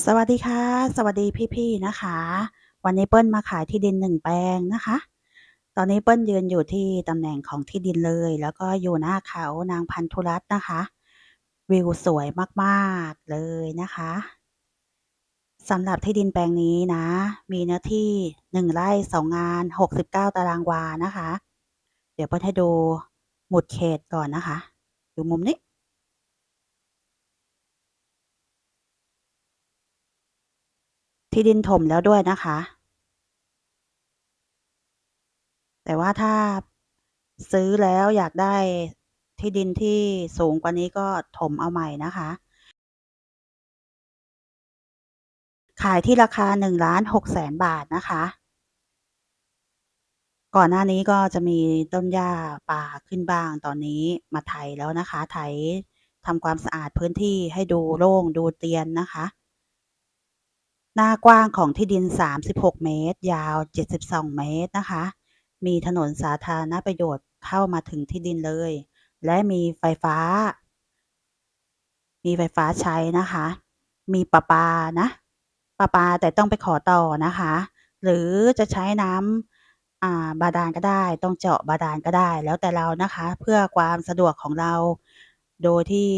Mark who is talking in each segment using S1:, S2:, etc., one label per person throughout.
S1: สวัสดีค่ะ สวัสดีพี่ๆนะคะ วันนี้เปิ้ลมาขายที่ดิน1แปลงนะคะ ตอนนี้เปิ้ลยืนอยู่ที่ตำแหน่งของที่ดินเลย แล้วก็อยู่หน้าเขานางพันธุรัตน์นะคะ วิวสวยมากๆเลยนะคะสำหรับที่ดินแปลงนี้นะ มีเนื้อที่1ไร่2งงาน69ตารางวานะคะ เดี๋ยวเปิ้ลให้ดูหมุดเขตก่อนนะคะอยู่มุมนี้ ที่ดินถมแล้วด้วยนะคะ แต่ว่าถ้าซื้อแล้วอยากได้ที่ดินที่สูงกว่านี้ก็ถมเอาใหม่นะคะ ขายที่ราคา1,600,000บาทนะคะ ก่อนหน้านี้ก็จะมีต้นหญ้าป่าขึ้นบ้างตอนนี้มาไถแล้วนะคะ ไถทำความสะอาดพื้นที่ให้ดูโล่งดูเตียนนะคะ หน้ากว้างของที่ดิน 36 เมตร ยาว 72 เมตรนะคะ มีถนนสาธารณประโยชน์เข้ามาถึงที่ดินเลย และมีไฟฟ้า มีไฟฟ้าใช้นะคะ มีประปานะ ประปาแต่ต้องไปขอต่อนะคะ หรือจะใช้น้ำบาดาลก็ได้ ต้องเจาะบาดาลก็ได้ แล้วแต่เรานะคะ เพื่อความสะดวกของเรา โดยที่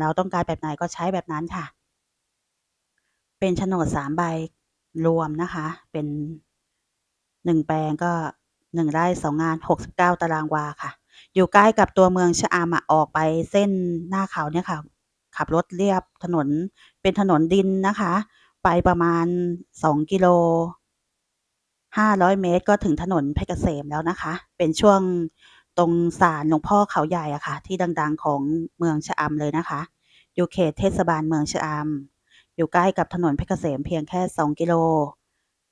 S1: เราต้องการแบบไหนก็ใช้แบบนั้นค่ะ เป็นโฉนด3ใบรวมนะคะ เป็น1แปลงก็1ไร่2งงาน69ตารางวาค่ะ อยู่ใกล้กับตัวเมืองชะอำอะออกไปเส้นหน้าเขาเนี่ยค่ะ ขับรถเลียบถนนเป็นถนนดินนะคะ ไปประมาณ2กิโล500เมตร ก็ถึงถนนเพชรเกษมแล้วนะคะ เป็นช่วงตรงศาลหลวงพ่อเขาใหญ่อะค่ะ ที่ดัง ๆ ของเมืองชะอำเลยนะคะ อยู่เขตเทศบาลเมืองชะอำ อยู่ใกล้กับถนนเพชรเกษมเพียงแค่ 2 กิโล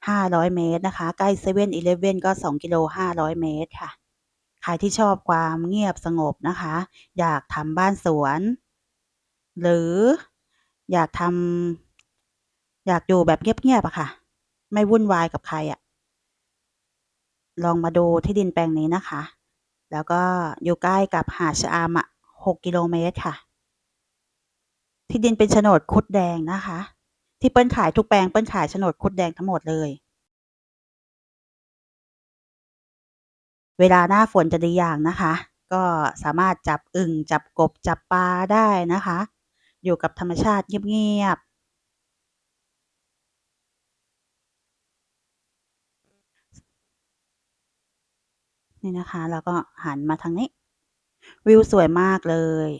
S1: 500 เมตรนะคะ ใกล้เซเว่นอีเลฟเว่นก็ 2 กิโล 500 เมตรค่ะ ใครที่ชอบความเงียบสงบนะคะ อยากทำบ้านสวน หรืออยากทำอยากอยู่แบบเงียบๆอะค่ะ ไม่วุ่นวายกับใครอะลองมาดูที่ดินแปลงนี้นะคะ แล้วก็อยู่ใกล้กับหาดชะอำอะ6กิโลเมตรค่ะ ที่ดินเป็นโฉนดครุฑแดงนะคะ ที่เปิ้ลขายทุกแปลงเปิ้ลขายโฉนดครุฑแดงทั้งหมดเลย เวลาหน้าฝนจะดีอย่างนะคะ ก็สามารถจับอึ่งจับกบจับปลาได้นะคะ อยู่กับธรรมชาติเงียบๆนี่นะคะ แล้วก็หันมาทางนี้ วิวสวยมากเลย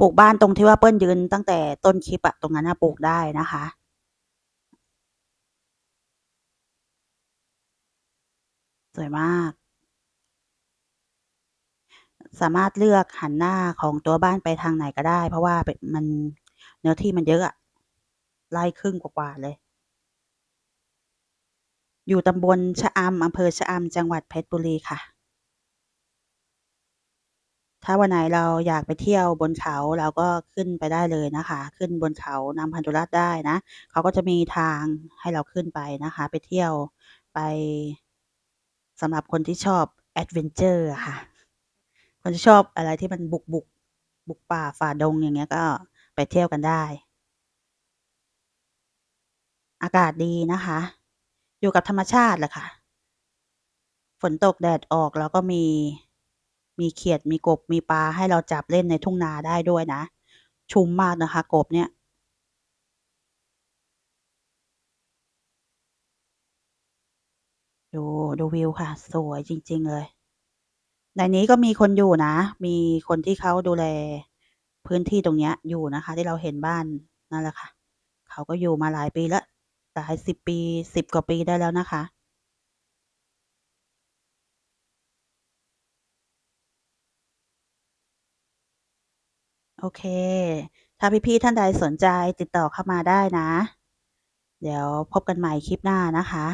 S1: ปลูกบ้านตรงที่ว่าเปิ้ลยืนตั้งแต่ต้นคลิปอะตรงนั้นนะปลูกได้นะคะสวยมาก สามารถเลือกหันหน้าของตัวบ้านไปทางไหนก็ได้ เพราะว่ามันเนื้อที่มันเยอะอะไร่ครึ่งกว่าๆเลย อยู่ตำบลชะอำอำเภอชะอำจังหวัดเพชรบุรีค่ะ ถ้าวันไหนเราอยากไปเที่ยวบนเขาเราก็ขึ้นไปได้เลยนะคะ ขึ้นบนเขานาพันธุรัตได้นะเขาก็จะมีทางให้เราขึ้นไปนะคะ ไปเที่ยวไปสำหรับคนที่ชอบแอดเวนเชอร์ค่ะ คนที่ชอบอะไรที่มันบุกๆบุกป่าฝ่าดงอย่างเงี้ยก็ไปเที่ยวกันได้ อากาศดีนะคะ อยู่กับธรรมชาติแหละค่ะ ฝนตกแดดออกเราก็มี มีเขียดมีกบมีปลาให้เราจับเล่นในทุ่งนาได้ด้วยนะ ชุมมากนะคะ กบเนี่ยดูดูวิวค่ะ สวยจริง ๆ เลย ในนี้ก็มีคนอยู่นะ มีคนที่เขาดูแล พื้นที่ตรงเนี้ยอยู่นะคะ ที่เราเห็นบ้านนั่นแหละค่ะ เขาก็อยู่มาหลายปีแล้วหลาย10ปี10กว่าปีได้แล้วนะคะ โอเค ถ้าพี่ๆท่านใดสนใจติดต่อเข้ามาได้นะ เดี๋ยวพบกันใหม่คลิปหน้านะคะ